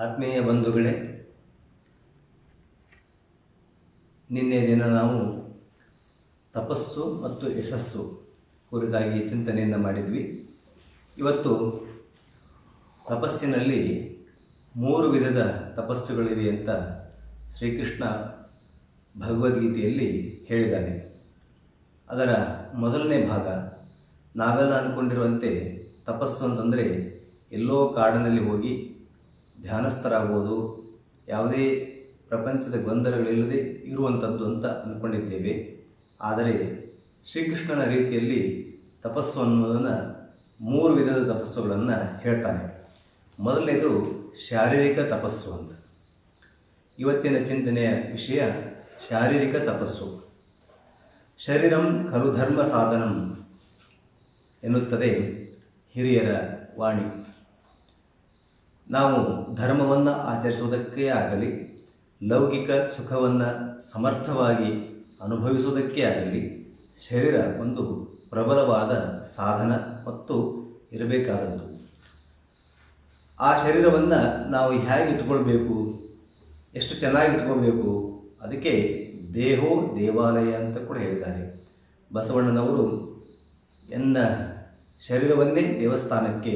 ಆತ್ಮೀಯ ಬಂಧುಗಳೇ, ನಿನ್ನೆ ದಿನ ನಾವು ತಪಸ್ಸು ಮತ್ತು ಯಶಸ್ಸು ಕುರಿತಾಗಿ ಚಿಂತನೆಯನ್ನು ಮಾಡಿದ್ವಿ. ಇವತ್ತು ತಪಸ್ಸಿನಲ್ಲಿ ಮೂರು ವಿಧದ ತಪಸ್ಸುಗಳಿವೆ ಅಂತ ಶ್ರೀಕೃಷ್ಣ ಭಗವದ್ಗೀತೆಯಲ್ಲಿ ಹೇಳಿದ್ದಾನೆ. ಅದರ ಮೊದಲನೇ ಭಾಗ ನಾವೆಲ್ಲ ಅಂದ್ಕೊಂಡಿರುವಂತೆ ತಪಸ್ಸು ಅಂತಂದರೆ ಎಲ್ಲೋ ಕಾಡಿನಲ್ಲಿ ಹೋಗಿ ಧ್ಯಾನಸ್ಥರಾಗುವುದು ಯಾವುದೇ ಪ್ರಪಂಚದ ಗೊಂದಲಗಳಿಲ್ಲದೆ ಇರುವಂಥದ್ದು ಅಂತ ಅಂದ್ಕೊಂಡಿದ್ದೇವೆ. ಆದರೆ ಶ್ರೀಕೃಷ್ಣನ ರೀತಿಯಲ್ಲಿ ತಪಸ್ಸು ಅನ್ನೋದನ್ನು ಮೂರು ವಿಧದ ತಪಸ್ಸುಗಳನ್ನು ಹೇಳ್ತಾನೆ. ಮೊದಲನೇದು ಶಾರೀರಿಕ ತಪಸ್ಸು ಅಂತ. ಇವತ್ತಿನ ಚಿಂತನೆಯ ವಿಷಯ ಶಾರೀರಿಕ ತಪಸ್ಸು. ಶರೀರಂ ಖಲು ಧರ್ಮ ಸಾಧನಂ ಎನ್ನುತ್ತದೆ ಹಿರಿಯರ ವಾಣಿ. ನಾವು ಧರ್ಮವನ್ನು ಆಚರಿಸುವುದಕ್ಕೇ ಆಗಲಿ, ಲೌಕಿಕ ಸುಖವನ್ನು ಸಮರ್ಥವಾಗಿ ಅನುಭವಿಸುವುದಕ್ಕೇ ಆಗಲಿ, ಶರೀರ ಒಂದು ಪ್ರಬಲವಾದ ಸಾಧನ ಮತ್ತು ಇರಬೇಕಾದದ್ದು. ಆ ಶರೀರವನ್ನು ನಾವು ಹೇಗೆ ಇಟ್ಕೊಳ್ಬೇಕು ಎಷ್ಟು ಚೆನ್ನಾಗಿ ಇಟ್ಕೋಬೇಕು ಅದಕ್ಕೆ ದೇಹೋ ದೇವಾಲಯ ಅಂತ ಕೂಡ ಹೇಳಿದ್ದಾರೆ. ಬಸವಣ್ಣನವರು ಎನ್ನ ಶರೀರವನ್ನೇ ದೇವಸ್ಥಾನಕ್ಕೆ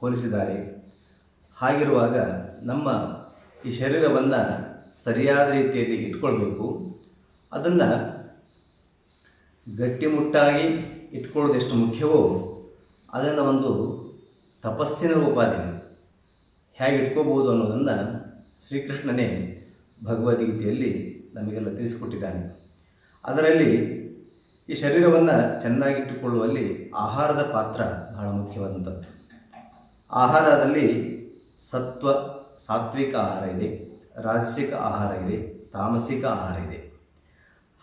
ಹೋಲಿಸಿದ್ದಾರೆ. ಹಾಗಿರುವಾಗ ನಮ್ಮ ಈ ಶರೀರವನ್ನು ಸರಿಯಾದ ರೀತಿಯಲ್ಲಿ ಇಟ್ಕೊಳ್ಬೇಕು. ಅದನ್ನು ಗಟ್ಟಿಮುಟ್ಟಾಗಿ ಇಟ್ಕೊಳ್ಳೋದೆಷ್ಟು ಮುಖ್ಯವೋ ಅದನ್ನು ಒಂದು ತಪಸ್ಸಿನ ಉಪಾಧಿ ಹೇಗೆ ಇಟ್ಕೋಬೋದು ಅನ್ನೋದನ್ನು ಶ್ರೀಕೃಷ್ಣನೇ ಭಗವದ್ಗೀತೆಯಲ್ಲಿ ನಮಗೆಲ್ಲ ತಿಳಿಸಿಕೊಟ್ಟಿದ್ದಾನೆ. ಅದರಲ್ಲಿ ಈ ಶರೀರವನ್ನು ಚೆನ್ನಾಗಿಟ್ಟುಕೊಳ್ಳುವಲ್ಲಿ ಆಹಾರದ ಪಾತ್ರ ಬಹಳ ಮುಖ್ಯವಾದಂಥದ್ದು. ಆಹಾರದಲ್ಲಿ ಸತ್ವ ಸಾತ್ವಿಕ ಆಹಾರ ಇದೆ, ರಾಜಸಿಕ ಆಹಾರ ಇದೆ, ತಾಮಸಿಕ ಆಹಾರ ಇದೆ.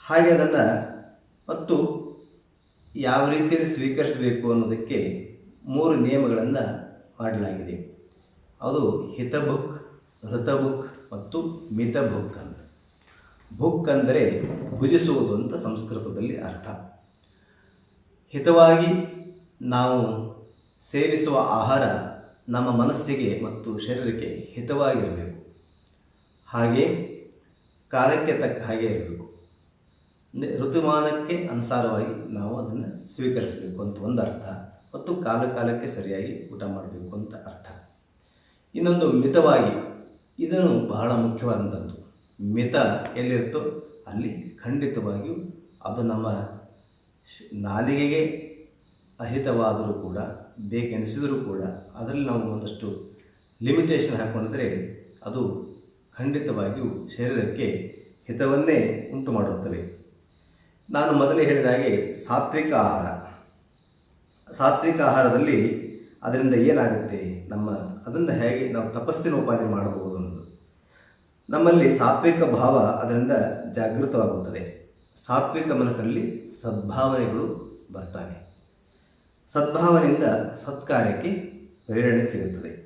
ಹಾಗೆ ಅದನ್ನು ಮತ್ತು ಯಾವ ರೀತಿಯಲ್ಲಿ ಸ್ವೀಕರಿಸಬೇಕು ಅನ್ನೋದಕ್ಕೆ ಮೂರು ನಿಯಮಗಳನ್ನು ಮಾಡಲಾಗಿದೆ. ಅದು ಹಿತಬುಕ್ ಹೃತಬುಕ್ ಮತ್ತು ಮಿತಬುಕ್ ಅಂತ. ಬುಕ್ ಅಂದರೆ ಭುಜಿಸುವುದು ಅಂತ ಸಂಸ್ಕೃತದಲ್ಲಿ ಅರ್ಥ. ಹಿತವಾಗಿ ನಾವು ಸೇವಿಸುವ ಆಹಾರ ನಮ್ಮ ಮನಸ್ಸಿಗೆ ಮತ್ತು ಶರೀರಕ್ಕೆ ಹಿತವಾಗಿರಬೇಕು. ಹಾಗೆ ಕಾಲಕ್ಕೆ ತಕ್ಕ ಹಾಗೆ ಇರಬೇಕು. ಋತುಮಾನಕ್ಕೆ ಅನುಸಾರವಾಗಿ ನಾವು ಅದನ್ನು ಸ್ವೀಕರಿಸಬೇಕು ಅಂತ ಒಂದು ಅರ್ಥ. ಮತ್ತು ಕಾಲ ಕಾಲಕ್ಕೆ ಸರಿಯಾಗಿ ಊಟ ಮಾಡಬೇಕು ಅಂತ ಅರ್ಥ. ಇನ್ನೊಂದು ಮಿತವಾಗಿ, ಇದನ್ನು ಬಹಳ ಮುಖ್ಯವಾದಂಥದ್ದು ಮಿತ ಎಲ್ಲಿರುತ್ತೋ ಅಲ್ಲಿ ಖಂಡಿತವಾಗಿಯೂ ಅದು ನಮ್ಮ ನಾಲಿಗೆಗೆ ಅಹಿತವಾದರೂ ಕೂಡ, ಬೇಕೆನಿಸಿದರೂ ಕೂಡ ಅದರಲ್ಲಿ ನಾವು ಒಂದಷ್ಟು ಲಿಮಿಟೇಷನ್ ಹಾಕ್ಕೊಂಡಿದ್ರೆ ಅದು ಖಂಡಿತವಾಗಿಯೂ ಶರೀರಕ್ಕೆ ಹಿತವನ್ನೇ ಉಂಟು ಮಾಡುತ್ತವೆ ನಾನು ಮೊದಲೇ ಹೇಳಿದ ಹಾಗೆ ಸಾತ್ವಿಕ ಆಹಾರ. ಸಾತ್ವಿಕ ಆಹಾರದಲ್ಲಿ ಅದರಿಂದ ಏನಾಗುತ್ತೆ? ನಮ್ಮ ಅದನ್ನು ಹೇಗೆ ನಾವು ತಪಸ್ಸಿನ ಉಪಾಧಿ ಮಾಡಬಹುದು ಅನ್ನೋದು. ನಮ್ಮಲ್ಲಿ ಸಾತ್ವಿಕ ಭಾವ ಅದರಿಂದ ಜಾಗೃತವಾಗುತ್ತದೆ. ಸಾತ್ವಿಕ ಮನಸ್ಸಲ್ಲಿ ಸದ್ಭಾವನೆಗಳು ಬರ್ತವೆ. ಸದ್ಭಾವನೆಯಿಂದ ಸತ್ಕಾರ್ಯಕ್ಕೆ ಪ್ರೇರಣೆ ಸಿಗುತ್ತದೆ.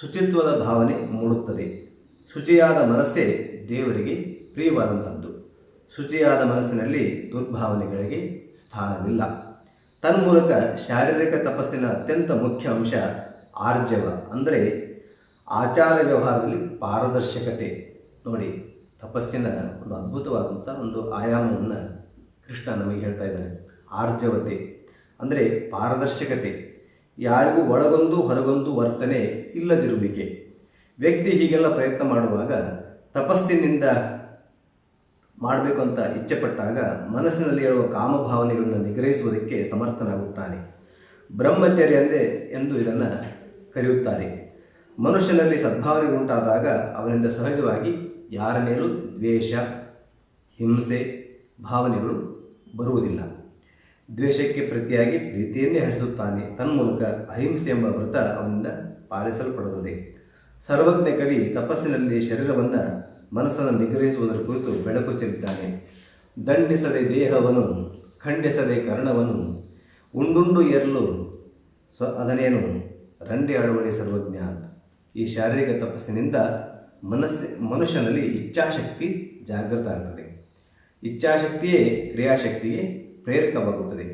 ಶುಚಿತ್ವದ ಭಾವನೆ ಮೂಡುತ್ತದೆ. ಶುಚಿಯಾದ ಮನಸ್ಸೇ ದೇವರಿಗೆ ಪ್ರಿಯವಾದಂಥದ್ದು ಶುಚಿಯಾದ ಮನಸ್ಸಿನಲ್ಲಿ ದುರ್ಭಾವನೆಗಳಿಗೆ ಸ್ಥಾನವಿಲ್ಲ. ತನ್ಮೂಲಕ ಶಾರೀರಿಕ ತಪಸ್ಸಿನ ಅತ್ಯಂತ ಮುಖ್ಯ ಅಂಶ ಆರ್ಜವ ಅಂದರೆ ಆಚಾರ ವ್ಯವಹಾರದಲ್ಲಿ ಪಾರದರ್ಶಕತೆ. ನೋಡಿ, ತಪಸ್ಸಿನ ಒಂದು ಅದ್ಭುತವಾದಂಥ ಒಂದು ಆಯಾಮವನ್ನು ಕೃಷ್ಣ ನಮಗೆ ಹೇಳ್ತಾ ಇದ್ದಾನೆ ಆರ್ಜವತೆ. ಅಂದರೆ ಪಾರದರ್ಶಕತೆ. ಯಾರಿಗೂ ಒಳಗೊಂದು ಹೊರಗೊಂದು ವರ್ತನೆ ಇಲ್ಲದಿರುವಿಕೆ. ವ್ಯಕ್ತಿ ಹೀಗೆಲ್ಲ ಪ್ರಯತ್ನ ಮಾಡುವಾಗ ತಪಸ್ಸಿನಿಂದ ಮಾಡಬೇಕು ಅಂತ ಇಚ್ಛೆಪಟ್ಟಾಗ ಮನಸ್ಸಿನಲ್ಲಿ ಹೇಳುವ ಕಾಮಭಾವನೆಗಳನ್ನು ನಿಗ್ರಹಿಸುವುದಕ್ಕೆ ಸಮರ್ಥನಾಗುತ್ತಾನೆ. ಬ್ರಹ್ಮಚರ್ಯ ಎಂದೇ ಎಂದು ಇದನ್ನು ಕರೆಯುತ್ತಾರೆ. ಮನುಷ್ಯನಲ್ಲಿ ಸದ್ಭಾವನೆ ಉಂಟಾದಾಗ ಅವನಿಂದ ಸಹಜವಾಗಿ ಯಾರ ಮೇಲೂ ದ್ವೇಷ, ಹಿಂಸೆ, ಭಾವನೆಗಳು ಬರುವುದಿಲ್ಲ. ದ್ವೇಷಕ್ಕೆ ಪ್ರತಿಯಾಗಿ ಪ್ರೀತಿಯನ್ನೇ ಹರಿಸುತ್ತಾನೆ. ತನ್ಮೂಲಕ ಅಹಿಂಸೆ ಎಂಬ ವ್ರತ ಅವನಿಂದ ಪಾಲಿಸಲ್ಪಡುತ್ತದೆ. ಸರ್ವಜ್ಞ ಕವಿ ತಪಸ್ಸಿನಲ್ಲಿ ಶರೀರವನ್ನು ಮನಸ್ಸನ್ನು ನಿಗ್ರಹಿಸುವುದರ ಕುರಿತು ಬೆಳಕು ಚೆಲ್ಲಿದ್ದಾನೆ. ದಂಡಿಸದೆ ದೇಹವನ್ನು ಖಂಡಿಸದೆ ಕರ್ಣವನ್ನು ಉಂಡುಂಡು ಎರಲು ಸ್ವ ಅದನೇನು? ರಂಡಿ ಆಡುವಳಿ ಸರ್ವಜ್ಞ. ಈ ಶಾರೀರಿಕ ತಪಸ್ಸಿನಿಂದ ಮನಸ್ಸು, ಮನುಷ್ಯನಲ್ಲಿ ಇಚ್ಛಾಶಕ್ತಿ ಜಾಗೃತ ಆಗ್ತದೆ. ಇಚ್ಛಾಶಕ್ತಿಯೇ ಕ್ರಿಯಾಶಕ್ತಿಗೆ ಪ್ರೇರಕವಾಗುತ್ತದೆ.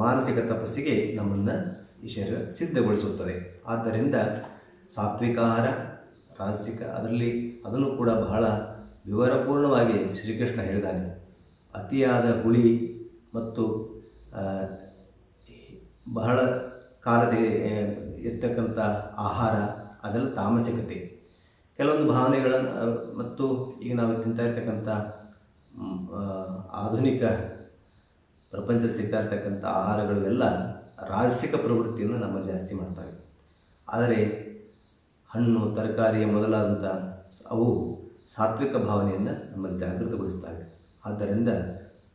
ಮಾನಸಿಕ ತಪಸ್ಸಿಗೆ ನಮ್ಮನ್ನು ಈ ಶರೀರ ಸಿದ್ಧಗೊಳಿಸುತ್ತದೆ. ಆದ್ದರಿಂದ ಸಾತ್ವಿಕ ಆಹಾರ ರಾಜಸಿಕ ಅದರಲ್ಲಿ ಅದನ್ನು ಕೂಡ ಬಹಳ ವಿವರಪೂರ್ಣವಾಗಿ ಶ್ರೀಕೃಷ್ಣ ಹೇಳಿದ್ದಾನೆ. ಅತಿಯಾದ ಹುಳಿ ಮತ್ತು ಬಹಳ ಕಾಲದ ಇರ್ತಕ್ಕಂಥ ಆಹಾರ, ಅದೆಲ್ಲ ತಾಮಸಿಕತೆ. ಕೆಲವೊಂದು ಭಾವನೆಗಳನ್ನು ಮತ್ತು ಈಗ ನಾವು ತಿಂತಾ ಇರ್ತಕ್ಕಂಥ ಆಧುನಿಕ ಪ್ರಪಂಚದಲ್ಲಿ ಸಿಗ್ತಾ ಇರ್ತಕ್ಕಂಥ ಆಹಾರಗಳೆಲ್ಲ ರಾಜಸಿಕ ಪ್ರವೃತ್ತಿಯನ್ನು ನಮ್ಮಲ್ಲಿ ಜಾಸ್ತಿ ಮಾಡ್ತವೆ ಆದರೆ ಹಣ್ಣು, ತರಕಾರಿ ಮೊದಲಾದಂಥ ಅವು ಸಾತ್ವಿಕ ಭಾವನೆಯನ್ನು ನಮ್ಮಲ್ಲಿ ಜಾಗೃತಗೊಳಿಸ್ತವೆ. ಆದ್ದರಿಂದ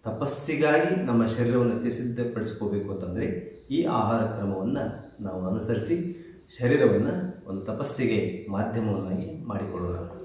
ತಪಸ್ಸಿಗಾಗಿ ನಮ್ಮ ಶರೀರವನ್ನು ಸಿದ್ಧಪಡಿಸ್ಕೋಬೇಕು ಅಂತಂದರೆ ಈ ಆಹಾರ ಕ್ರಮವನ್ನು ನಾವು ಅನುಸರಿಸಿ ಶರೀರವನ್ನು ಒಂದು ತಪಸ್ಸಿಗೆ ಮಾಧ್ಯಮವನ್ನಾಗಿ ಮಾಡಿಕೊಳ್ಳೋಣ.